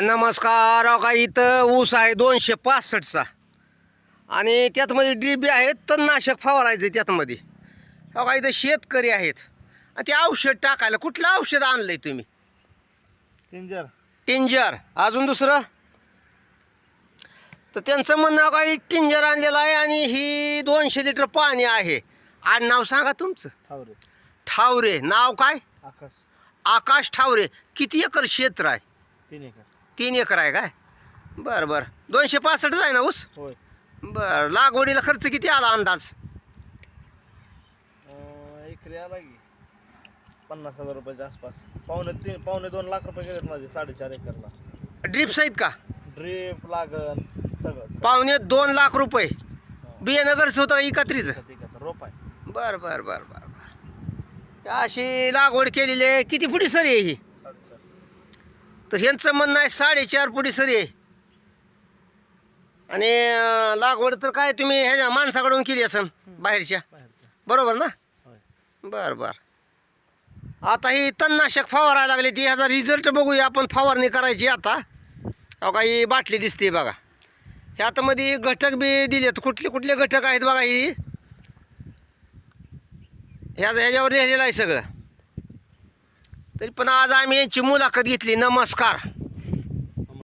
नमस्कार का इथं ऊस आहे दोनशे पासष्टचा. आणि त्यातमध्ये डिबी आहेत तणनाशक फवारायचे त्यातमध्ये. का इथं शेतकरी आहेत. आणि ते औषध टाकायला कुठलं औषध आणलंय तुम्ही? टिंजर. टिंजर. अजून दुसरं? तर त्यांचं म्हणणं काही टिंजर आणलेलं आहे आणि ही दोनशे लिटर पाणी आहे. आणि नाव सांगा तुमचं. ठावरे. ठावरे. नाव काय? आकाश. आकाश ठावरे. किती एकर क्षेत्र आहे? तीन एकर. तीन एकर आहे काय? बरं बरं. दोनशे पासष्टच आहे ना ऊस? होय. बरं लागवडीला खर्च किती आला अंदाज? अं, एकरी आला की पन्नास हजार रुपयाच्या आसपास. पावणे तीन पावणे दोन लाख रुपये गेलेत माझे साडेचार एकरला. ड्रीप सहित का? ड्रीप लागन सगळं पावणे दोन लाख रुपये. बियाणं खर्च होतं एकत्रीचं? सगळं रोप आहे बरं बरं बरं बरं बरं. अशी लागवड केलेली आहे. किती फुटी सरी आहे ही? तर ह्यांचं म्हणणं आहे साडेचार फुटी सरी आहे. आणि लागवड तर काय तुम्ही ह्याच्या माणसाकडून केली असन बाहेरच्या. बरोबर ना? बरं बरं. आता ही तणनाशक फवारायला लागले ती ह्याचा रिझल्ट बघूया आपण फवारणी करायची आता. अहो काही बाटली दिसते बघा. ह्यात मध्ये घटक बी दिलेत कुठले कुठले घटक आहेत बघा ही? ह्या ह्याच्यावर लिहिलेलं आहे सगळं. तरी पण आज आम्ही यांची मुलाखत घेतली. नमस्कार.